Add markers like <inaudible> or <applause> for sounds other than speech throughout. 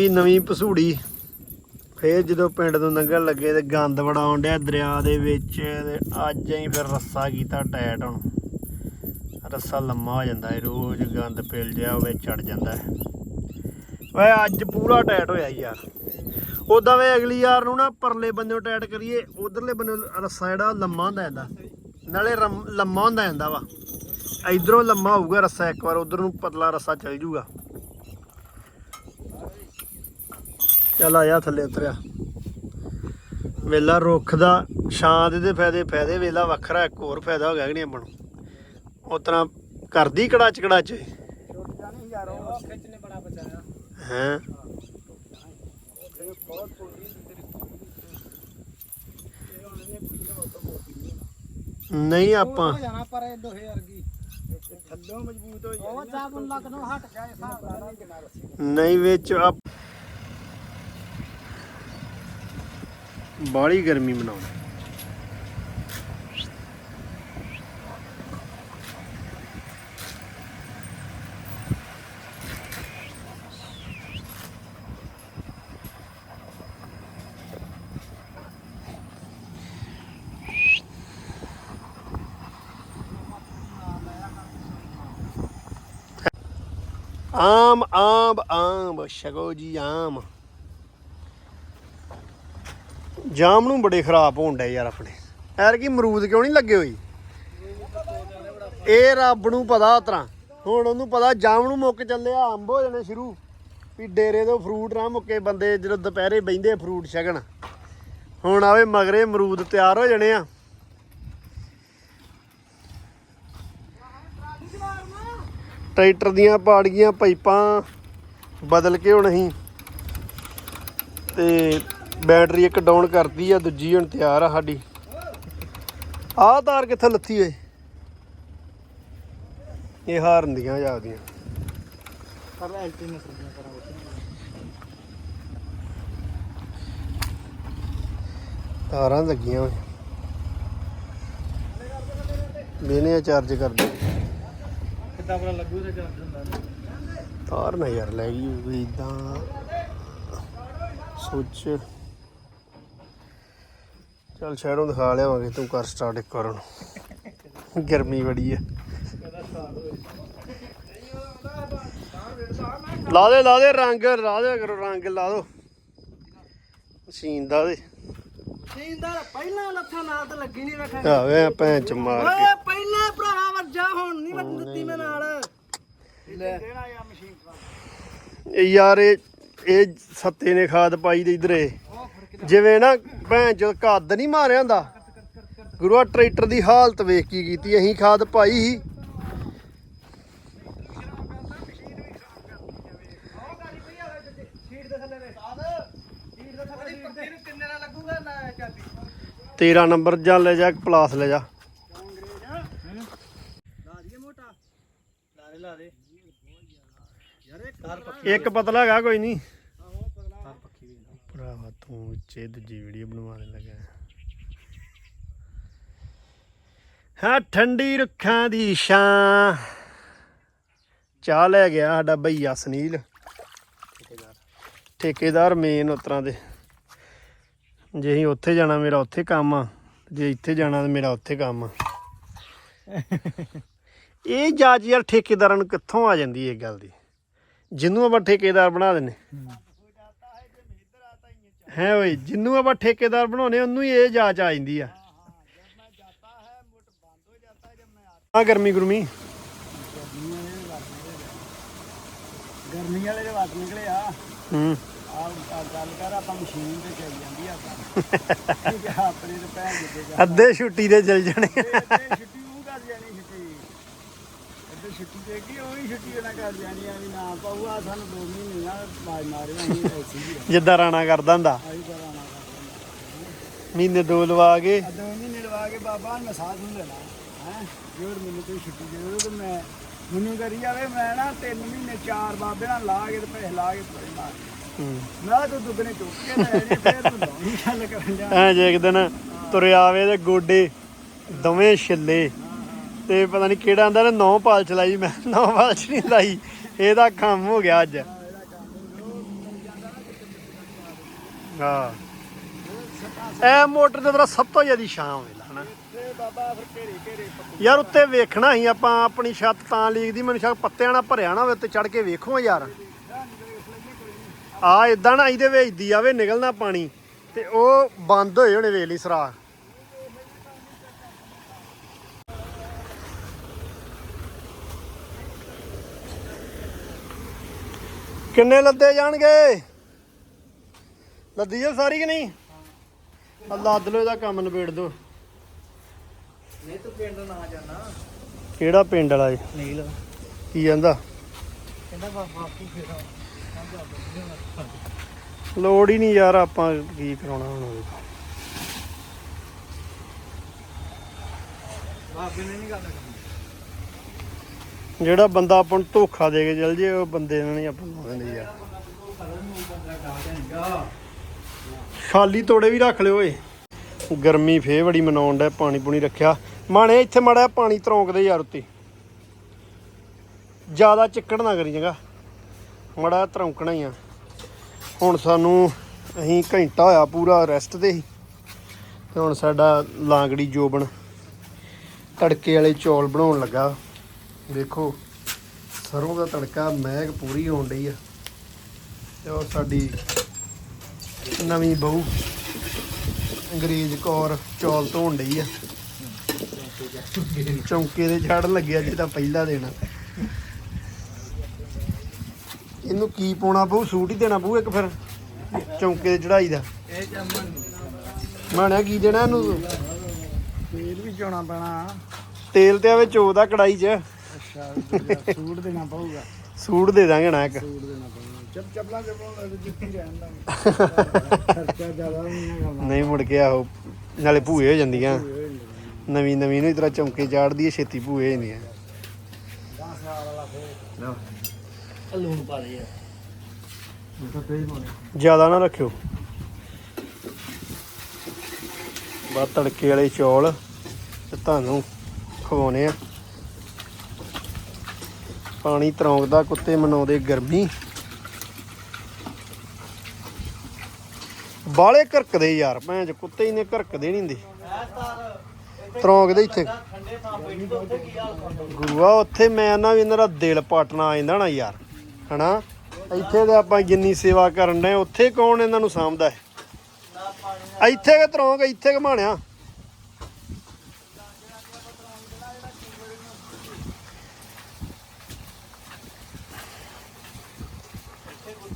ਇਹ ਨਵੀਂ ਪਸੂੜੀ ਫੇਰ ਜਦੋਂ ਪਿੰਡ ਤੋਂ ਲੰਘਣ ਲੱਗੇ ਤੇ ਗੰਦ ਬੜਾ ਆਉਣ ਡਿਆ ਦਰਿਆ ਦੇ ਵਿੱਚ ਤੇ ਅੱਜ ਹੀ ਫਿਰ ਰੱਸਾ ਕੀਤਾ ਟਾਇਟ ਹੁਣ। ਰੱਸਾ ਲੰਮਾ ਹੋ ਜਾਂਦਾ ਹੈ ਰੋਜ਼ ਗੰਦ ਪਿਲ ਜਿਹਾ ਹੋਵੇ ਚੜ ਜਾਂਦਾ ਹੈ ਓਏ, ਅੱਜ ਪੂਰਾ ਟਾਇਟ ਹੋਇਆ ਯਾਰ ਉਦਾਂ ਵੇ ਅਗਲੀ ਯਾਰ ਨੂੰ ਨਾ ਪਰਲੇ ਬੰਨੇੋਂ ਟਾਇਟ ਕਰੀਏ, ਉਧਰਲੇ ਬੰਨੇ ਰੱਸਾ ਜਿਹੜਾ ਲੰਮਾ ਹੁੰਦਾ ਜਾਂਦਾ। ਨਾਲੇ ਰਮ- ਲੰਮਾ ਹੁੰਦਾ ਜਾਂਦਾ ਵਾ। ਇਧਰੋਂ ਲੰਮਾ ਹੋਊਗਾ ਰੱਸਾ, ਇੱਕ ਵਾਰ ਉਧਰ ਨੂੰ ਪਤਲਾ ਰੱਸਾ ਚੱਲ ਜੂਗਾ। ਚੱਲ ਆ ਜਾ ਥੱਲੇ ਉਤਰਿਆ। ਵੇਲਾ ਰੁੱਖ ਦਾ ਛਾਂ ਦੇ ਤੇ ਫਾਇਦੇ ਫਾਇਦੇ ਵੇਲਾ ਵੱਖਰਾ ਇੱਕ ਹੋਰ ਫਾਇਦਾ ਹੋ ਗਿਆ ਕਿ ਨਹੀਂ ਆਪਾਂ ਨੂੰ? ਕਰਦੀ ਬੜਾ ਬਚਾਇਆ ਹੈ? ਨਹੀਂ ਆਪਾਂ। ਜਾਣਾ ਪਰ ਇਹ ਦੋਹੇ ਵਰਗੀ ਥੱਲੋਂ ਮਜ਼ਬੂਤ ਹੋ ਜਾਏ ਉਹ ਚਾਬਨ ਲੱਗਣੋਂ ਹਟ ਗਿਆ ਹਿਸਾਬ ਨਾਲ ਕਿਨਾਰ ਨਹੀਂ ਵਿੱਚ ਆ ਬਾਹਲੀ ਗਰਮੀ ਮਨਾਉਣਾ ਆਮ ਆਮ ਆਮ ਸ਼ਗੋ ਜੀ ਆਮ। ਜਾਮ ਨੂੰ ਬੜੇ ਖਰਾਬ ਹੋਣ ਡੇ ਯਾਰ ਆਪਣੇ। ਐਰ ਕੀ ਮਰੂਦ ਕਿਉਂ ਨਹੀਂ ਲੱਗੇ ਹੋਈ ਇਹ ਰੱਬ ਨੂੰ ਪਤਾ ਉਤਰਾ ਹੁਣ ਉਹਨੂੰ ਪਤਾ ਜਾਮ ਨੂੰ ਮੁੱਕ ਚੱਲਿਆ, ਅੰਬ ਹੋ ਜਾਣੇ ਸ਼ੁਰੂ। ਵੀ ਡੇਰੇ ਤੋਂ ਫਰੂਟ ਨਾ ਮੁੱਕੇ ਬੰਦੇ, ਜਦੋਂ ਦੁਪਹਿਰੇ ਬਹਿੰਦੇ ਫਰੂਟ ਛਕਣ। ਹੁਣ ਆਵੇ ਮਗਰੇ ਮਰੂਦ ਤਿਆਰ ਹੋ ਜਾਣੇ ਆ। ਟਰੈਕਟਰ ਦੀਆਂ ਪਾੜ ਗਈਆਂ ਪਾਈਪਾਂ ਬਦਲ ਕੇ ਹੁਣ ਅਸੀਂ ਤੇ ਬੈਟਰੀ ਇੱਕ ਡਾਊਨ ਕਰਦੀ ਆ ਦੂਜੀ ਹੁਣ ਤਿਆਰ ਆ ਸਾਡੀ। ਆਹ ਤਾਰ ਕਿੱਥੇ ਲੱਥੀ ਓਏ ਇਹ ਹਾਰਨ ਦੀਆਂ ਜਾਂਦੀਆਂ ਪਰ ਐਲਟੀ ਨੇ ਸੁਣਨਾ ਕਰਾਂ ਤਾਰਾਂ ਲੱਗੀਆਂ ਓਏ। ਮੈਨੇ ਚਾਰਜ ਕਰ ਦੇ ਕਿੱਦਾਂ ਪਤਾ ਲੱਗੂ ਤੇ ਚੱਲ ਹੁੰਦਾ ਤਾਰ ਨਾ ਯਾਰ ਲੈ ਗਈ ਇਦਾਂ ਸੋਚ। ਚੱਲ ਸ਼ਹਿਰੋਂ ਦਿਖਾ ਲਿਆਵਾਂਗੇ ਤੂੰ ਕਰ ਸਟਾਰਟ ਇੱਕ ਵਾਰ ਹੁਣ ਗਰਮੀ ਬੜੀ ਹੈ ਲਾ ਦੇ ਲਾ ਦੇ ਰੰਗ ਲਾ ਦੇ ਕਰੋ ਰੰਗ ਲਾ ਦੋ। ਮਸ਼ੀਨ ਦਾ ਦੇ। ਸੀਨ ਦਾ ਪਹਿਲਾਂ ਲੱਥਾ ਨਾਲ ਤਾਂ ਲੱਗੀ ਨਹੀਂ ਵੇਖਿਆ ਆਵੇ ਭੈਣ ਚ ਮਾਰ ਕੇ। ਓਏ ਪਹਿਲਾਂ ਭਰਾਵਾ ਵੱਜਾ ਹੁਣ ਨਹੀਂ ਵੱਜ ਦਿੱਤੀ ਮੈਂ ਨਾਲ। ਲੈ। ਕਿਹੜਾ ਆ ਮਸ਼ੀਨ ਇਹ ਯਾਰ ਇਹ ਇਹ ਸੱਤੇ ਨੇ ਖਾਦ ਪਾਈ ਤੇ ਇਧਰੇ। ਜਿਵੇਂ ਨਾ ਭੈਣ ਚ ਕੱਦ ਨਹੀਂ ਮਾਰਿਆ ਹੁੰਦਾ। ਗੁਰੂਆ ਟਰੈਕਟਰ ਦੀ ਹਾਲਤ ਵੇਖ ਕੀ ਕੀਤੀ ਅਸੀਂ ਖਾਦ ਪਾਈ ਸੀ। ਤੇਰਾ ਨੰਬਰ ਜਾਂ ਲੈ ਜਾ ਪਲਾਸ ਲੈ ਜਾ। ਇੱਕ ਪਤਲਾ ਹੈਗਾ, ਕੋਈ ਨਹੀਂ ਆਹੋ ਪਗਲਾ ਕਾਰ ਪੱਕੀ ਵੀ ਭਰਾਵਾ ਤੂੰ ਉੱਚੇ ਦੂਜੀ ਵੀਡੀਓ ਬਣਵਾਉਣ ਹਾਂ, ਠੰਡੀ ਰੁੱਖਾਂ ਦੀ ਛਾਂ। ਚਾਹ ਲੈ ਗਿਆ ਸਾਡਾ ਭਈਆ ਸੁਨੀਲ। ਠੇਕੇਦਾਰ ਮੇਨ ਉਤਰਾਂ ਦੇ। ਜੇ ਅਸੀਂ ਉੱਥੇ ਜਾਣਾ, ਮੇਰਾ ਉੱਥੇ ਕੰਮ ਆ। ਜੇ ਇੱਥੇ ਜਾਣਾ, ਤਾਂ ਮੇਰਾ ਉੱਥੇ ਕੰਮ ਆ। ਇਹ ਜਾਜ ਯਾਰ ਠੇਕੇਦਾਰਾਂ ਨੂੰ ਕਿੱਥੋਂ ਆ ਜਾਂਦੀ ਇਹ ਗੱਲ ਦੀ? ਜਿਹਨੂੰ ਆਪਾਂ ਠੇਕੇਦਾਰ ਬਣਾ ਦਿੰਨੇ ਹੈ ਓਏ ਜਿੰਨੂੰ ਆਪਾਂ ਠੇਕੇਦਾਰ ਬਣਾਉਨੇ ਉਹਨੂੰ ਹੀ ਇਹ ਜਾਚ ਆ ਜਾਂਦੀ ਆ। ਆ ਗਰਮੀ ਗੁਰਮੀ। ਗਰਮੀ ਵਾਲੇ ਦੇ ਵਾਟ ਨਿਕਲੇ ਆ। ਹੂੰ। ਆ ਗੱਲ ਕਰ ਆਪਾਂ ਮਸ਼ੀਨ ਤੇ ਚੱਲ ਜਾਂਦੀ ਆ ਆਪਾਂ। <laughs> ਆਪਣੇ ਤੇ ਭੈਣ ਅੱਧੇ ਛੁੱਟੀ ਦੇ ਚਲ ਜਾਣੇ ਛੁੱਟੀ ਉਹ ਕਰ ਜਾਣੀ ਅੱਧੇ ਛੁੱਟੀ ਦੇ ਕੀ ਉਹੀ ਛੁੱਟੀ ਉਹਨਾਂ ਕਰ ਜਾਣੀ ਆ ਵੀ ਨਾ ਪਾਊਗਾ ਸਾਨੂੰ ਦੋ ਮਹੀਨੇ ਨਾ ਬਾਜ ਮਾਰੇ ਅਸੀਂ ਐਸੀ ਜਿੱਦਾਂ ਰਾਣਾ ਕਰਦਾ ਹੁੰਦਾ। ਮਹੀਨੇ ਦੋ ਲਵਾ ਕੇ। ਦੋ ਮਹੀਨੇ ਲਵਾ ਕੇ ਬਾਬਾ ਮੈਂ ਸਾਥ ਨੂੰ ਲੈਣਾ ਹੈ? ਜੋਰ ਮੈਨੂੰ ਕੋਈ ਛੁੱਟੀ ਦੇ ਦਿਓ ਤੇ ਮੈਂ ਮੈਨੂੰ ਕਰੀ ਜਾਵੇ ਮੈਂ ਨਾ ਤਿੰਨ ਮਹੀਨੇ ਚਾਰ ਬਾਬੇ ਨਾਲ ਲਾ ਕੇ ਤੇ ਪੈਸੇ ਲਾ ਕੇ ਮਾਰ ਹੂੰ। ਮੈਂ ਤੂੰ ਦੁੱਗਣੇ ਚੁੱਕ ਕੇ ਲੈ ਜਾਣੇ ਫੇਰ ਤੂੰ ਲਾਉਣੀ ਗੱਲ ਕਰਨ ਜਾ। ਐ ਜੇ ਇੱਕ ਦਿਨ ਤੁਰਿਆ ਆਵੇ ਤੇ ਗੋਡੇ ਦੋਵੇਂ ਛਿੱਲੇ। ਤੇ ਪਤਾ ਨਹੀਂ ਕਿਹੜਾ ਆਂਦਾ ਨੇ ਨੌ ਪਾਲ ਚਲਾਈ, ਮੈਂ ਨੌ ਪਾਲ ਚ ਨਹੀਂ ਲਾਈ। ਇਹਦਾ ਕੰਮ ਹੋ ਗਿਆ ਅੱਜ। ਹਾਂ। ਇਹ ਮੋਟਰ ਦੇ ਸਭ ਤੋਂ ਜ਼ਿਆਦਾ ਛਾਂ ਵੇਲਾ ਹਨਾ। ਯਾਰ ਉੱਤੇ ਵੇਖਣਾ ਹੀ, ਆਪਾਂ ਆਪਣੀ ਛੱਤ ਤਾਂ ਲੀਕਦੀ, ਮੈਨੂੰ ਸ਼ੱਕ ਪੱਤਿਆਂ ਨਾਲ ਭਰਿਆ ਨਾ ਹੋਵੇ, ਉੱਤੇ ਚੜ ਕੇ ਵੇਖੋ ਯਾਰ। ਆ ਇਦਾਂ ਨਾ ਇਹਦੇ ਵੇਚਦੀ ਆਵੇ ਨਿਕਲਣਾ ਪਾਣੀ, ਤੇ ਉਹ ਬੰਦ ਹੋਏ ਹੋਣੇ ਵੇਖ ਲਈ ਸਰਾਖ। ਕਿੰਨੇ ਲੱਦੇ ਜਾਣਗੇ? ਲੱਦੀ ਆ ਸਾਰੀ ਕਿ ਨਹੀਂ? ਆ ਲੱਦ ਲੋ ਇਹਦਾ ਕੰਮ ਨਿਬੇੜ ਦੋ ਨਹੀਂ ਤੂੰ ਪਿੰਡ ਨਾ ਜਾਣਾ। ਕਿਹੜਾ ਪਿੰਡ ਵਾਲਾ ਏ ਨੀਲ। ਕੀ ਕਹਿੰਦਾ? ਕਹਿੰਦਾ ਕੀ ਫੇਰਾ ਲੋੜ ਹੀ ਨਹੀਂ ਯਾਰ ਆਪਾਂ ਕੀ ਕਰਾਉਣਾ ਹੁਣ। ਬਾਬੇ ਨੇ ਨਹੀਂ ਗੱਲ ਕਰਨੀ। ਜਿਹੜਾ ਬੰਦਾ ਆਪਾਂ ਨੂੰ ਧੋਖਾ ਦੇ ਕੇ ਚੱਲ ਜੇ, ਉਹ ਬੰਦੇ ਇਹਨਾਂ ਨੇ ਆਪਾਂ ਨੂੰ ਆਉਂਦੇ ਯਾਰ ਖਾਲੀ ਤੋੜੇ ਵੀ ਰੱਖ ਲਿਓ ਓਏ। ਗਰਮੀ ਫੇ ਬੜੀ ਮਨਾਉਣ ਦਾ ਪਾਣੀ ਪੂਣੀ ਰੱਖਿਆ। ਮਾਣੇ ਇੱਥੇ ਮੜਾ ਪਾਣੀ ਤਰੋਂਕਦੇ ਯਾਰ ਉੱਤੇ। ਜ਼ਿਆਦਾ ਚਿੱਕੜ ਨਾ ਕਰੀ ਚੰਗਾ ਮੜਾ ਤਰੌਂਕਣਾ ਹੀ ਆ। ਹੁਣ ਸਾਨੂੰ ਅਸੀਂ ਘੰਟਾ ਹੋਇਆ ਪੂਰਾ ਰੈਸਟ ਤੇ ਹੀ। ਤੇ ਹੁਣ ਸਾਡਾ ਲਾਂਗੜੀ ਜੋਬਣ ਤੜਕੇ ਵਾਲੇ ਚੌਲ ਬਣਾਉਣ ਲੱਗਾ। ਵੇਖੋ ਸਰੋਂ ਦਾ ਤੜਕਾ ਮਹਿਕ ਪੂਰੀ ਹੋਣ ਡਈ ਆ। ਤੇ ਉਹ ਸਾਡੀ ਨਵੀਂ ਬਹੂ ਅੰਗਰੇਜ਼ ਕੌਰ ਚੌਲ ਧੋਣ ਡਈ ਆ। ਚੌਂਕੇ ਦੇ ਚੜਨ ਲੱਗਿਆ ਜਿਹਦਾ ਪਹਿਲਾ ਦੇਣਾ ਇਹਨੂੰ ਕੀ ਪਾਉਣਾ ਬਹੂ? ਸੂਟ ਹੀ ਦੇਣਾ ਬਹੂ ਇੱਕ ਫਿਰ ਚੌਂਕੇ ਦੇ। ਚੜਾਈ ਦਾ ਮਾਣਿਆ ਕੀ ਦੇਣਾ ਇਹਨੂੰ ਤੇਲ ਵੀ ਚੋਣਾ ਪੈਣਾ। ਤੇਲ ਤੇ ਆਵੇ ਚੋਦਾ ਕੜਾਈ 'ਚ। ਸੂਟ ਦੇਣਾ ਪਊਗਾ। ਸੂਟ ਦੇ ਦਾਂਗੇ ਨਾ ਇੱਕ। ਸੂਟ ਦੇਣਾ ਪਊਗਾ। ਚੱਪ ਚੱਪਲਾਂ ਚੱਪਲਾਂ ਲੱਗ ਜਿੱਤੀ ਰਹਿਣ ਦਾ। ਖਰਚਾ ਜ਼ਿਆਦਾ ਵੀ ਨਹੀਂ ਕਰਨਾ ਨਹੀਂ ਮੁੜ ਕੇ ਆਹੋ ਨਾਲੇ ਭੂਏ ਹੋ ਜਾਂਦੀਆਂ। ਨਵੀਂ ਨਵੀਂ ਨੂੰ ਇਤਰਾ ਚੌਂਕੇ ਚਾੜਦੀ ਹੈ ਛੇਤੀ ਭੂਏ ਹੋ ਜਾਂਦੀਆਂ। 10 ਸਾਲ ਵਾਲਾ ਫੇਰ। ਲੂਣ ਪਾ ਦੇ ਯਾਰ ਤਾਂ ਤੇ ਹੀ ਜ਼ਿਆਦਾ ਨਾ ਰੱਖਿਓ। ਬਾ ਤੜਕੇ ਵਾਲੇ ਚੌਲ ਤੇ ਤੁਹਾਨੂੰ ਖਵਾਉਣੇ ਆ। ਪਾਣੀ ਤਰੌਂਕਦਾ, ਕੁੱਤੇ ਮਨਾਉਂਦੇ ਗਰਮੀ। ਬਾਲੇ ਘਰਕਦੇ ਯਾਰ, ਭੈਣ ਚ ਕੁੱਤੇ ਹੀ ਨੇ ਘਰਕਦੇ ਨਹੀਂ ਹੁੰਦੇ। ਤਰੌਂਕਦੇ ਇੱਥੇ। ਠੰਡੇ ਉੱਥੇ ਗੁਰੂਆ, ਉੱਥੇ ਮੈਂ ਨਾ ਵੀ ਇਹਨਾਂ ਦਾ ਦਿਲ ਪਾਟਣਾ ਆ ਜਾਂਦਾ ਨਾ ਯਾਰ, ਹਨਾ? ਇੱਥੇ ਤੇ ਆਪਾਂ ਜਿੰਨੀ ਸੇਵਾ ਕਰਨ ਦੇ ਉੱਥੇ ਕੌਣ ਇਹਨਾਂ ਨੂੰ ਸਾਂਭਦਾ ਹੈ? ਇੱਥੇ ਕਿ ਤਰੋਂਕ, ਇੱਥੇ ਘਮਾਣਿਆ?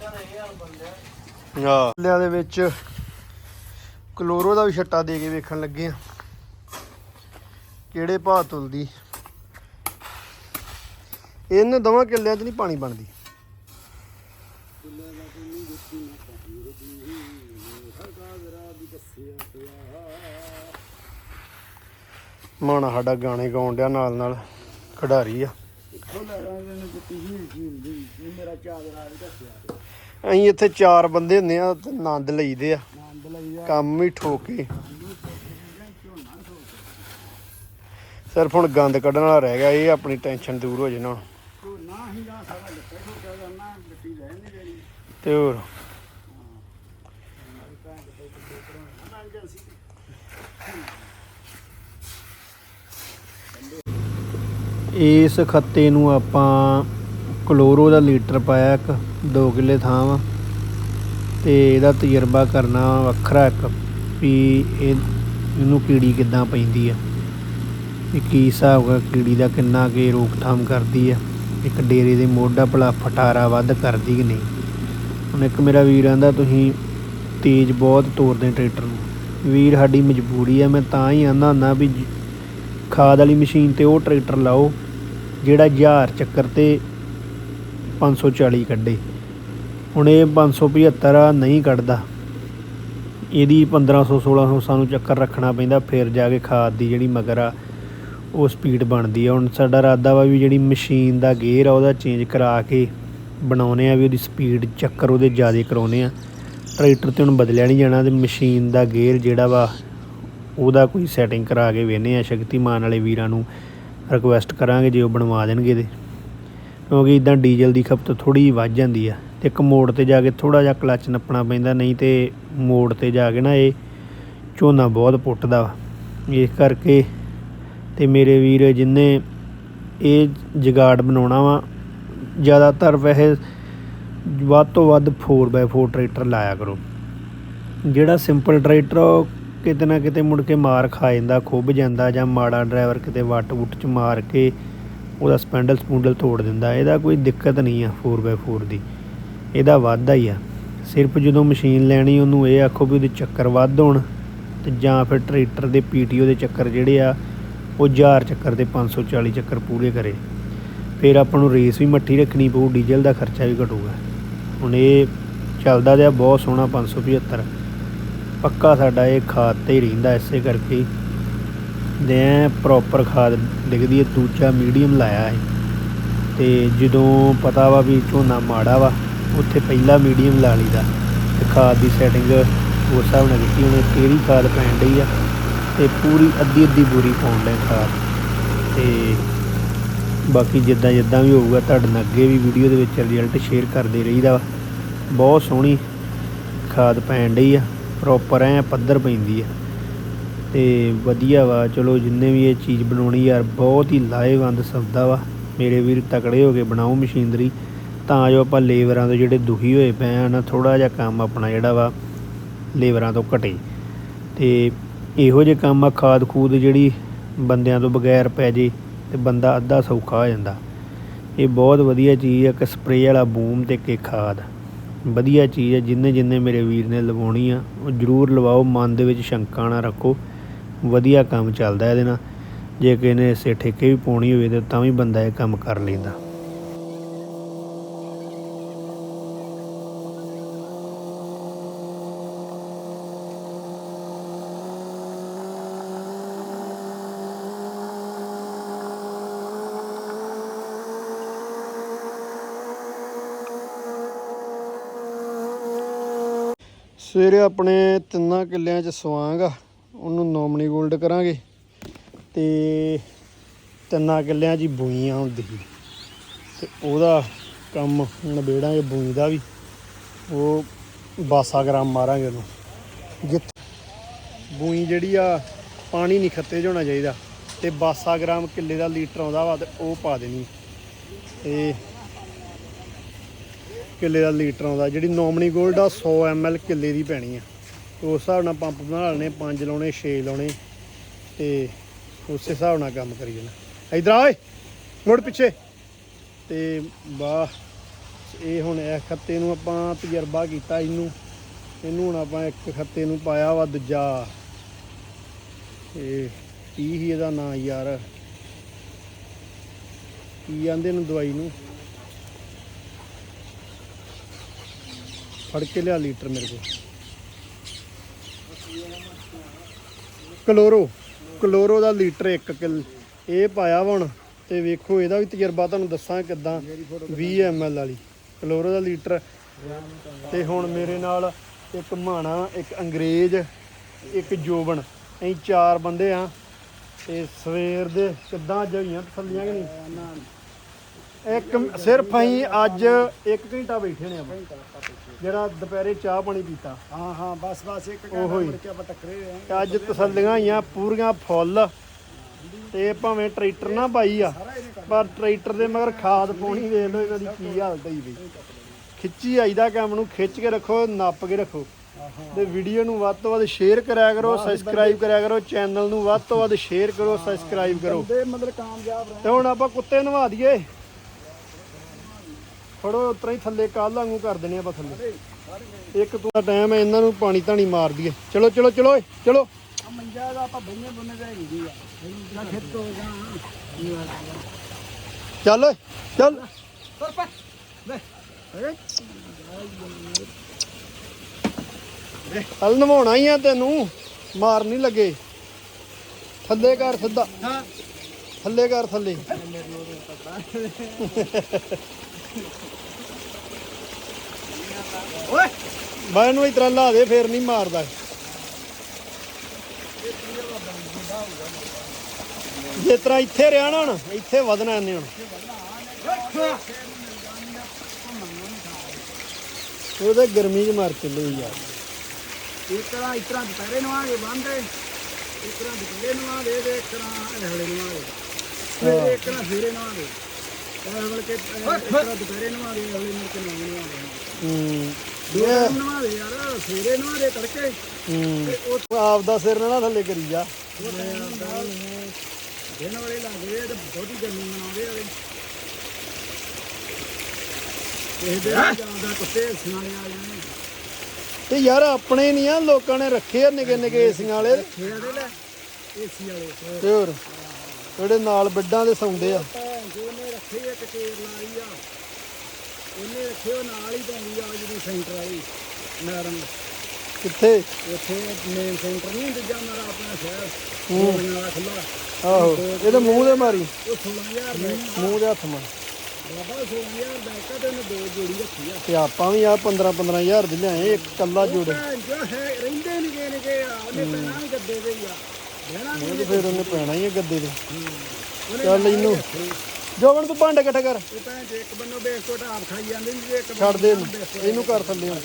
ਇੱਥੇ ਲਿਆ ਦੇ ਵਿੱਚ ਕਲੋਰੋ ਦਾ ਵੀ ਛੱਟਾ ਦੇ ਕੇ ਵੇਖਣ ਲੱਗੇ ਆ। ਕਿਹੜੇ ਭਾਅ ਤੁਲਦੀ। ਇਹਨਾਂ ਦੋਵਾਂ ਕਿੱਲਿਆਂ 'ਚ ਨਹੀਂ ਪਾਣੀ ਬਣਦੀ। ਮਾਣਾ ਸਾਡਾ ਗਾਣੇ ਗਾਉਣ ਡਿਆ ਨਾਲ ਨਾਲ ਖਿਡਾਰੀ ਆ। ਮੇਰਾ ਚਾਦਰਾ ਵੀ ਦੱਸਿਆ ਅਸੀਂ ਇੱਥੇ ਚਾਰ ਬੰਦੇ ਹੁੰਦੇ ਆ ਤੇ ਆਨੰਦ ਲਈਦੇ ਆ। ਆਨੰਦ ਕੰਮ ਵੀ ਠੋਕ। ਸਿਰਫ ਹੁਣ ਗੰਦ ਕੱਢਣ ਵਾਲਾ ਰਹਿ ਗਿਆ ਇਹ ਆਪਣੀ ਟੈਨਸ਼ਨ ਦੂਰ ਹੋ ਜਾਣਾ ਤੂੰ ਨਾ ਹੀ ਹੋ ਤੇ ਹੋਰ? ਇਸ ਖੱਤੇ ਨੂੰ ਆਪਾਂ ਕਲੋਰੋ ਦਾ ਲੀਟਰ ਪਾਇਆ ਇੱਕ 2 ਕਿੱਲੇ ਥਾਂ ਵਾ। ਤੇ ਇਹਦਾ ਤਜਰਬਾ ਕਰਨਾ ਵੱਖਰਾ ਇੱਕ, ਵੀ ਇਹ ਇਹਨੂੰ ਕੀੜੀ ਕਿੱਦਾਂ ਪੈਂਦੀ ਆ। ਵੀ ਕੀ ਹਿਸਾਬ ਹੈ ਕੀੜੀ ਦਾ ਕਿੰਨਾ ਕੁ ਰੋਕਥਾਮ ਕਰਦੀ ਆ, ਇੱਕ ਡੇਰੇ ਦੇ ਮੋਢਾ ਭਲਾ ਫਟਾਰਾ ਵੱਧ ਕਰਦੀ ਕਿ ਨਹੀਂ। ਹੁਣ ਇੱਕ ਮੇਰਾ ਵੀਰ ਆਂਦਾ, ਤੁਸੀਂ ਤੇਜ਼ ਬਹੁਤ ਤੋਰਦੇ ਟਰੈਕਟਰ ਨੂੰ। ਵੀਰ ਸਾਡੀ ਮਜਬੂਰੀ ਆ, ਮੈਂ ਤਾਂ ਹੀ ਆਂਦਾ ਹੁੰਦਾ ਵੀ ਖਾਦ ਵਾਲੀ ਮਸ਼ੀਨ ਤੇ ਉਹ ਟਰੈਕਟਰ ਲਾਓ। ਜਿਹੜਾ 1000 ਚੱਕਰ ਤੇ 540 ਕੱਢੇ। ਹੁਣ ਇਹ 575 ਆ ਨਹੀਂ ਕੱਢਦਾ। ਇਹਦੀ 1500 1600 ਸਾਨੂੰ ਚੱਕਰ ਰੱਖਣਾ ਪੈਂਦਾ, ਫਿਰ ਜਾ ਕੇ ਖਾਦ ਦੀ ਜਿਹੜੀ ਮਗਰ ਆ, ਉਹ ਸਪੀਡ ਬਣਦੀ ਆ। ਹੁਣ ਸਾਡਾ ਇਰਾਦਾ ਵਾ ਵੀ ਜਿਹੜੀ ਮਸ਼ੀਨ ਦਾ ਗੇਅਰ ਆ, ਉਹਦਾ ਚੇਂਜ ਕਰਾ ਕੇ ਬਣਾਉਨੇ ਆ, ਵੀ ਉਹਦੀ ਸਪੀਡ ਚੱਕਰ ਉਹਦੇ ਜ਼ਿਆਦਾ ਕਰਾਉਨੇ ਆ। ਟਰੈਕਟਰ ਤੇ ਹੁਣ ਬਦਲਿਆ ਨਹੀਂ ਜਾਣਾ ਤੇ ਮਸ਼ੀਨ ਦਾ ਗੇਅਰ ਜਿਹੜਾ ਵਾ, ਉਹਦਾ ਕੋਈ ਸੈਟਿੰਗ ਕਰਾ ਕੇ ਵੇਨੇ ਆ। ਸ਼ਕਤੀਮਾਨ ਵਾਲੇ ਵੀਰਾਂ ਨੂੰ ਰਿਕੁਐਸਟ ਕਰਾਂਗੇ ਜੇ ਉਹ ਬਣਵਾ ਦੇਣਗੇ ਤੇ ਕਿਉਂਕਿ ਇਦਾਂ ਡੀਜ਼ਲ ਦੀ ਖਪਤ ਥੋੜੀ ਵੱਧ ਜਾਂਦੀ ਆ। ਇੱਕ ਮੋੜ ਤੇ ਜਾ ਕੇ ਥੋੜਾ ਜਿਹਾ ਕਲੱਚ ਨੱਪਣਾ ਪੈਂਦਾ ਨਹੀਂ ਤੇ ਮੋੜ ਤੇ ਜਾ ਕੇ ਨਾ ਇਹ ਝੋਨਾ ਬਹੁਤ ਪੁੱਟਦਾ ਵਾ। ਇਸ ਕਰਕੇ ਤੇ ਮੇਰੇ ਵੀਰ ਜਿੰਨੇ ਇਹ ਜਗਾੜ ਬਣਾਉਣਾ ਵਾ ਜ਼ਿਆਦਾਤਰ ਵੈਸੇ ਵੱਧ ਤੋਂ ਵੱਧ 4x4 ਟਰੈਕਟਰ ਲਾਇਆ ਕਰੋ। ਜਿਹੜਾ ਸਿੰਪਲ ਟਰੈਕਟਰ ਆ, ਉਹ ਕਿਤੇ ਨਾ ਕਿਤੇ ਮੁੜ ਕੇ ਮਾਰ ਖਾ ਜਾਂਦਾ ਖੁੱਭ ਜਾਂਦਾ ਜਾਂ ਮਾੜਾ ਡਰਾਈਵਰ ਕਿਤੇ ਵੱਟ ਵੁੱਟ ਚ ਮਾਰ ਕੇ ਉਹਦਾ ਸਪੈਂਡਲ ਸਪੂਂਡਲ ਤੋੜ ਦਿੰਦਾ। ਇਹਦਾ ਕੋਈ ਦਿੱਕਤ ਨਹੀਂ ਆ 4x4 ਦੀ। ਇਹਦਾ ਵਾਧਾ ਹੀ ਆ। ਸਿਰਫ ਜਦੋਂ ਮਸ਼ੀਨ ਲੈਣੀ, ਉਹਨੂੰ ਇਹ ਆਖੋ ਵੀ ਉਹਦੇ ਚੱਕਰ ਵੱਧ ਹੋਣ ਤੇ ਜਾਂ ਫਿਰ ਟਰੈਕਟਰ ਦੇ ਪੀਟੀਓ ਦੇ ਚੱਕਰ ਜਿਹੜੇ ਆ, ਉਹ 1000 ਚੱਕਰ ਤੇ 540 ਚੱਕਰ ਪੂਰੇ ਕਰੇ। ਫਿਰ ਆਪਾਂ ਨੂੰ ਰੇਸ ਵੀ ਮੱਠੀ ਰੱਖਣੀ ਪਊ, ਡੀਜ਼ਲ ਦਾ ਖਰਚਾ ਵੀ ਘਟੂਗਾ। ਹੁਣ ਇਹ ਚੱਲਦਾ ਰਿਹਾ ਬਹੁਤ ਸੋਹਣਾ 575 ਪੱਕਾ ਸਾਡਾ ਇਹ ਖਾਦ ਤੇ ਹੀ ਰਹਿੰਦਾ, ਇਸੇ ਕਰਕੇ ਹੀ। ਦੇ ਪ੍ਰੋਪਰ ਖਾਦ ਡਿੱਗਦੀ ਹੈ, ਦੂਜਾ ਮੀਡੀਅਮ ਲਾਇਆ ਹੈ ਤੇ ਜਦੋਂ ਪਤਾ ਵਾ ਵੀ ਝੋਨਾ ਮਾੜਾ ਵਾ, ਉੱਥੇ ਪਹਿਲਾ ਮੀਡੀਅਮ ਲਾ ਲਈਦਾ। ਤੇ ਖਾਦ ਦੀ ਸੈਟਿੰਗ ਉਸ ਹਿਸਾਬ ਨਾਲ ਕੀਤੀ ਉਹਨੇ ਤੇਰੀ ਖਾਦ ਪੈਣ ਡਈ ਆ, ਤੇ ਪੂਰੀ ਅੱਧੀ ਅੱਧੀ ਬੋਰੀ ਪਾਉਣ ਲਈ ਖਾਦ। ਤੇ ਬਾਕੀ ਜਿੱਦਾਂ ਜਿੱਦਾਂ ਵੀ ਹੋਊਗਾ, ਤੁਹਾਡੇ ਨਾਲ ਅੱਗੇ ਵੀ ਵੀਡੀਓ ਦੇ ਵਿੱਚ ਰਿਜ਼ਲਟ ਸ਼ੇਅਰ ਕਰਦੇ ਰਹੀਦਾ ਵਾ। ਬਹੁਤ ਸੋਹਣੀ ਖਾਦ ਪੈਣ ਡਈ ਆ। ਪ੍ਰੋਪਰ ਐ ਪੱਧਰ ਪੈਂਦੀ ਆ। ਤੇ ਵਧੀਆ ਵਾ, ਚਲੋ ਜਿੰਨੇ ਵੀ ਇਹ ਚੀਜ਼ ਬਣਾਉਣੀ ਯਾਰ, ਬਹੁਤ ਹੀ ਲਾਹੇਵੰਦ ਸੌਦਾ ਵਾ। ਮੇਰੇ ਵੀਰ ਤਕੜੇ ਹੋ ਕੇ ਬਣਾਓ ਮਸ਼ੀਨਰੀ, ਤਾਂ ਜੋ ਆਪਾਂ ਲੇਬਰਾਂ ਤੋਂ ਜਿਹੜੇ ਦੁਖੀ ਹੋਏ ਪਏ ਆ ਨਾ ਥੋੜਾ ਜਿਹਾ ਕੰਮ ਆਪਣਾ ਜਿਹੜਾ ਵਾ, ਲੇਬਰਾਂ ਤੋਂ ਘਟੇ। ਤੇ ਇਹੋ ਜਿਹੇ ਕੰਮ ਆ ਖਾਦ ਖੂਦ ਜਿਹੜੀ ਬੰਦਿਆਂ ਤੋਂ ਬਗੈਰ ਪੈ ਜੇ, ਤੇ ਬੰਦਾ ਅੱਧਾ ਸੌਖਾ ਹੋ ਜਾਂਦਾ। ਇਹ ਬਹੁਤ ਵਧੀਆ ਚੀਜ਼ ਆ, ਇੱਕ ਸਪਰੇਅ ਵਾਲਾ ਬੂਮ ਤੇ ਇੱਕ ਖਾਦ। ਵਧੀਆ ਚੀਜ਼ ਹੈ, ਜਿੰਨੇ ਜਿੰਨੇ ਮੇਰੇ ਵੀਰ ਨੇ ਲਵਾਉਣੀ ਆ, ਉਹ ਜਰੂਰ ਲਵਾਓ, ਮਨ ਦੇ ਵਿੱਚ ਸ਼ੰਕਾ ਨਾ ਰੱਖੋ। ਵਧੀਆ ਕੰਮ ਚੱਲਦਾ ਇਹਦੇ ਨਾਲ। ਜੇ ਕਿਸੇ ਨੇ ਇਸੇ ਠੇਕੇ ਵੀ ਪਾਉਣੀ ਹੋਵੇ ਤੇ ਤਾਂ ਵੀ ਬੰਦਾ ਇਹ ਕੰਮ ਕਰ ਲੈਂਦਾ। ਸਵੇਰੇ ਆਪਣੇ ਤਿੰਨਾਂ ਕਿੱਲਿਆਂ 'ਚ ਸਵਾਂਗ ਆ, ਉਹਨੂੰ ਨੋਮਨੀ ਗੋਲਡ ਕਰਾਂਗੇ ਤੇ ਤਿੰਨਾਂ ਕਿੱਲਿਆਂ 'ਚ ਹੀ ਬੂਈਆਂ ਹੁੰਦੀ ਸੀ। ਤੇ ਉਹਦਾ ਕੰਮ ਨਿਬੇੜਾਂਗੇ ਬੂਈ ਦਾ ਵੀ, ਉਹ ਬਾਸਾ ਗ੍ਰਾਮ ਮਾਰਾਂਗੇ ਉਹਨੂੰ। ਜਿੱਥੇ ਬੂਈ ਜਿਹੜੀ ਆ, ਪਾਣੀ ਨਹੀਂ ਖੱਤੇ 'ਚ ਹੋਣਾ ਚਾਹੀਦਾ ਤੇ ਬਾਸਾ ਗ੍ਰਾਮ ਕਿੱਲੇ ਦਾ ਲੀਟਰ ਆਉਂਦਾ ਵਾ ਤੇ ਉਹ ਪਾ ਦੇਣੀ। ਤੇ ਕਿੱਲੇ ਦਾ ਲੀਟਰ ਆਉਂਦਾ। ਜਿਹੜੀ ਨੋਮਨੀ ਗੋਲਡ ਆ 100 ml ਕਿੱਲੇ ਦੀ ਪੈਣੀ ਆ। ਉਸ ਹਿਸਾਬ ਨਾਲ ਪੰਪ ਬਣਾ ਲੈਣੇ, ਪੰਜ ਲਾਉਣੇ, ਛੇ ਲਾਉਣੇ, ਤੇ ਉਸ ਹਿਸਾਬ ਨਾਲ ਕੰਮ ਕਰੀ ਜਾਣਾ। ਇਧਰ ਆ ਓਏ, ਮੁੜ ਪਿੱਛੇ। ਤੇ ਵਾਹ, ਇਹ ਹੁਣ ਇਹ ਖੱਤੇ ਨੂੰ ਆਪਾਂ ਤਜਰਬਾ ਕੀਤਾ ਇਹਨੂੰ। ਇਹਨੂੰ ਹੁਣ ਆਪਾਂ ਇੱਕ ਖੱਤੇ ਨੂੰ ਪਾਇਆ ਵਾ ਦੂਜਾ। ਇਹ ਕੀ ਹੀ ਇਹਦਾ ਨਾਂ ਯਾਰ। ਕੀ ਜਾਂਦੇ ਨੂੰ ਦਵਾਈ ਨੂੰ? ਫੜ ਕੇ ਲਿਆ ਲੀਟਰ ਮੇਰੇ ਕੋਲ। ਕਲੋਰੋ ਕਲੋਰੋ ਦਾ ਲੀਟਰ 1 ਕਿਲ। ਇਹ ਪਾਇਆ ਵਾ ਹੁਣ ਤੇ ਵੇਖੋ, ਇਹਦਾ ਵੀ ਤਜਰਬਾ ਤੁਹਾਨੂੰ ਦੱਸਾਂ ਕਿਦਾਂ 20 ml ਵਾਲੀ। ਕਲੋਰੋ ਦਾ ਲੀਟਰ। ਤੇ ਹੁਣ ਮੇਰੇ ਨਾਲ ਇੱਕ ਮਾਣਾ, ਇੱਕ ਅੰਗਰੇਜ਼, ਇੱਕ ਜੋਬਨ। ਅਸੀਂ ਚਾਰ ਬੰਦੇ ਆ। ਤੇ ਸਵੇਰ ਦੇ ਕਿੱਦਾਂ ਅੱਜ ਹੋਈਆਂ ਤਸੱਲੀਆਂ ਕਿ ਨਹੀਂ? ਇੱਕ ਸਿਰਫ ਅਸੀਂ ਅੱਜ 1 ਘੰਟਾ ਬੈਠੇ ਨੇ ਆਪਾਂ। ਜਿਹੜਾ ਦੁਪਹਿਰੇ ਚਾਹ ਪਾਣੀ ਪੀਤਾ। ਹਾਂ ਹਾਂ ਬਸ ਬਸ ਇੱਕ ਉਹੋ ਘੰਟਾ ਹੀ। ਮੁੜ ਕੇ ਆਪਾਂ ਟੱਕਰੇ ਰਹੇ ਤੇ ਅੱਜ ਤਸੱਲੀਆਂ ਆਈਆਂ ਪੂਰੀਆਂ ਫੁੱਲ। ਤੇ ਭਾਵੇਂ ਟਰੈਕਟਰ ਨਾ ਪਾਈ ਆ ਪਰ ਟਰੈਕਟਰ ਦੇ ਮਗਰ ਖਾਦ ਪਾਉਣੀ ਵੇਖ ਲਓ ਇਹਨਾਂ ਦੀ ਕੀ ਹਾਲਤ ਹੋਈ ਬਈ। ਖਿੱਚੀ ਆਈਦਾ ਕੰਮ ਨੂੰ ਖਿੱਚ ਕੇ ਰੱਖੋ ਨੱਪ ਕੇ ਰੱਖੋ। ਤੇ ਵੀਡੀਓ ਨੂੰ ਵੱਧ ਤੋਂ ਵੱਧ ਸ਼ੇਅਰ ਕਰਿਆ ਕਰੋ ਸਬਸਕ੍ਰਾਈਬ ਕਰਿਆ ਕਰੋ ਚੈਨਲ ਨੂੰ ਵੱਧ ਤੋਂ ਵੱਧ ਸ਼ੇਅਰ ਕਰੋ ਸਬਸਕ੍ਰਾਈਬ ਕਰੋ। ਬੰਦੇ ਮਤਲਬ ਕਾਮਯਾਬ ਰਹੇ ਤੇ ਹੁਣ ਆਪਾਂ ਕੁੱਤੇ ਨਵਾ ਦਈਏ। ਫੜੋ ਉਤਰਾ ਹੀ ਥੱਲੇ ਕੱਲ ਵਾਂਗੂ ਕਰ ਦੇਣੇ ਆਪਾਂ ਥੱਲੇ। ਇੱਕ ਤੋਂ ਟਾਈਮ ਹੈ ਇਹਨਾਂ ਨੂੰ ਪਾਣੀ ਧਾਣੀ ਮਾਰ ਦਈਏ। ਚਲੋ ਚਲੋ ਚਲੋ ਓਏ ਚਲੋ। ਆ ਮੰਜਾ ਦਾ ਆਪਾਂ ਬੰਨੇ ਬੰਨੇ ਦਾ ਹੈਗੀ ਆ। ਨਾ ਖੇਤ ਹੋ ਜਾ ਚੱਲ ਓਏ ਚੱਲ। ਤੁਰ ਪੈ। ਹਲ ਨਵਾਉਣਾ ਹੀ ਆ ਤੈਨੂੰ ਮਾਰ ਨਹੀਂ ਲੱਗੇ। ਥੱਲੇ ਕਰ ਸਿੱਧਾ। ਹਾਂ। ਥੱਲੇ ਕਰ ਥੱਲੇ। ਓਏ ਮੈਂ ਇਹਨੂੰ ਇਸ ਤਰ੍ਹਾਂ ਲਾ ਦੇ ਫੇਰ ਨਹੀਂ ਮਾਰਦਾ। ਜੇ ਤਰ੍ਹਾਂ ਇੱਥੇ ਰਿਆ ਨਾ ਹੁਣ ਇੱਥੇ ਵਧਣਾ ਇਹਨੇ ਹੁਣ। ਉਹਦੇ ਗਰਮੀ 'ਚ ਮਰ ਚੱਲੇ ਯਾਰ ਇਸ ਤਰ੍ਹਾਂ ਦੁਪਹਿਰੇ ਨਵਾਂਗੇ ਬੰਦੇ ਇੱਕ ਤਰ੍ਹਾਂ ਦੁਪਹਿਰੇ ਨਵਾਂਗੇ ਤੇ ਇੱਕ ਤਰ੍ਹਾਂ ਇਹੜੇ ਨਵਾਂਗੇ ਫਿਰ ਇੱਕ ਤਰ੍ਹਾਂ ਫੇਰੇ ਨਵਾਂਗੇ ਇਹ ਵਲ ਕੇ ਤਰ੍ਹਾਂ ਦੁਪਹਿਰੇ ਅਗਲੇ ਮੁੜ ਕੇ ਨਵਾਂਗੇ ਨਵਾਂਗੇ ਹੂੰ। ਯਾਰ ਤੜਕੇ। ਹੂੰ। ਤੇ ਉਹ ਆਪ ਦਾ ਸਿਰ ਨਾ ਥੱਲੇ ਕਰੀ ਜਾ। ਉਹ ਟਾਈਮ ਨਾਲ ਦਿਨ ਵਾਲੇ ਲੱਗਦੇ ਆ ਤੇ ਬਹੁਤੀ ਗਰਮੀ ਮਨਾਉਂਦੇ ਵਾਲੇ ਇਹ ਦੇ ਜਾਂਦਾ ਕੁੱਤੇ ਸਿਆਣੇ ਆ ਜਾਣੇ ਤੇ ਯਾਰ ਆਪਣੇ ਨਹੀਂ ਆ ਲੋਕਾਂ ਨੇ ਰੱਖੇ ਆ ਨਿੱਕੇ ਨਿੱਕੇ ਏਸੀਆਂ ਵਾਲੇ। ਦੇ ਲੈ ਏਸੀ ਵਾਲੇ। ਤੇ ਹੋਰ ਜਿਹੜੇ ਨਾਲ ਬੈੱਡਾਂ ਦੇ ਸੌਂਦੇ ਆ। ਭੈਣ ਜੋ ਨੇ ਰੱਖੇ ਇੱਕ ਕੇਰ ਲਾਈ ਆ। ਉਹਨੇ ਰੱਖੇ ਉਹ ਨਾਲ ਹੀ ਪੈਂਦੀ ਆ ਜਿਹੜੀ ਸੈਂਟਰ ਵਾਲੀ ਨਰਮ ਕਿੱਥੇ? ਉੱਥੇ ਮੇਨ ਸੈਂਟਰ ਨਹੀਂ ਦੂਜਾ ਮੇਰਾ ਆਪਣਾ ਸ਼ਹਿਰ ਹੂੰ। ਗੋਲੀਆਂ ਵਾਲਾ ਖੁੱਲਾ ਆਹੋ ਇਹਦੇ ਮੂੰਹ ਦੇ ਮਾਰੀ। ਉਹ 16000 ਦਾ ਮੂੰਹ ਦੇ ਹੱਥ ਮਾਰ। ਬਾਬਾ 16000 ਦਾ ਇੱਕ ਤੇ ਉਹਨੇ ਦੋ ਜੋੜੀ ਰੱਖੀ ਆ। ਤੇ ਆਪਾਂ ਵੀ ਆ 15 15000 ਦੀ ਲਿਆਏ ਇੱਕ ਕੱਲਾ ਜੋੜ। ਭੈਣ ਜੋ ਹੈ ਰਹਿੰਦੇ ਨਹੀਂ ਗਏ ਨੇ ਕਿ ਉਹਨੇ ਪੈਣਾ ਵੀ ਗੱਦੇ ਦੇ ਹੀ ਆ। ਉਹ ਤੇ ਫਿਰ ਉਹਨੇ ਪੈਣਾ ਹੀ ਆ ਗੱਦੇ ਦੇ ਚੱਲ ਇਹਨੂੰ ਜੋਬਨ ਤੂੰ ਭਾਂਡੇ ਇਕੱਠੇ ਕਰ। ਉਹ ਭੈਣ ਜੇ ਇੱਕ ਬੰਨੋ ਬੇਸਕੋਟ ਆਪ ਖਾਈ ਜਾਂਦੇ ਤੇ ਇੱਕ ਛੱਡ ਦੇ ਇਹਨੂੰ। ਇਹਨੂੰ ਕਰ ਥੱਲੇ ਹੁਣ।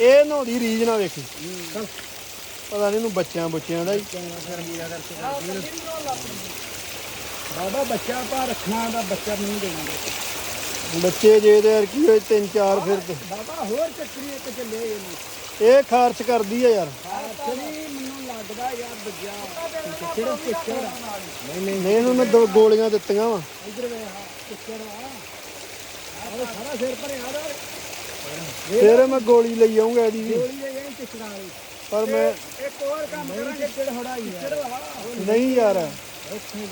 ਇਹ ਨਹਾਉਂਦੀ ਰੀਜ ਨਾ ਵੇਖੀ। ਪਤਾ ਨਹੀਂ ਇਹਨੂੰ ਬੱਚਿਆਂ ਬੁੱਚਿਆਂ ਦਾ ਹੀ। ਬਾਬਾ ਬੱਚਾ ਪਾ ਰੱਖਣਾ ਦਾ ਬੱਚਾ ਨਹੀਂ ਦੇਣਾ। ਬੱਚੇ ਜੇ ਤੇ ਯਾਰ ਕੀ ਹੋਏ ਤਿੰਨ ਚਾਰ ਫਿਰ ਤੇ। ਬਾਬਾ ਹੋਰ ਚੱਕਰੀ ਇੱਕ ਚੱਲੇ ਇਹਨੂੰ। ਇਹ ਖਾਰਚ ਕਰਦੀ ਆ ਯਾਰ। ਆਖਰੀ ਯਾਰ ਕਿਹੜਾ ਨਹੀਂ ਨਹੀਂ ਨਹੀਂ ਇਹਨੂੰ ਮੈਂ ਦੋ ਗੋਲੀਆਂ ਦਿੱਤੀਆਂ ਵਾ। ਇਧਰ ਵੇ ਹਾਂ ਸਾਰਾ ਸਿਰ ਫਿਰ ਮੈਂ ਗੋਲੀ ਲਈ ਆਉਂਗਾ ਇਹਦੀ ਵੀ। ਗੋਲੀ ਵਾਲੀ ਪਰ ਮੈਂ ਇੱਕ ਹੋਰ ਕੰਮ ਕਰਾਂਗੇ ਚਿੜ ਹੜਾਈ ਚਿੜ ਨਹੀਂ ਯਾਰ। ਇੱਥੇ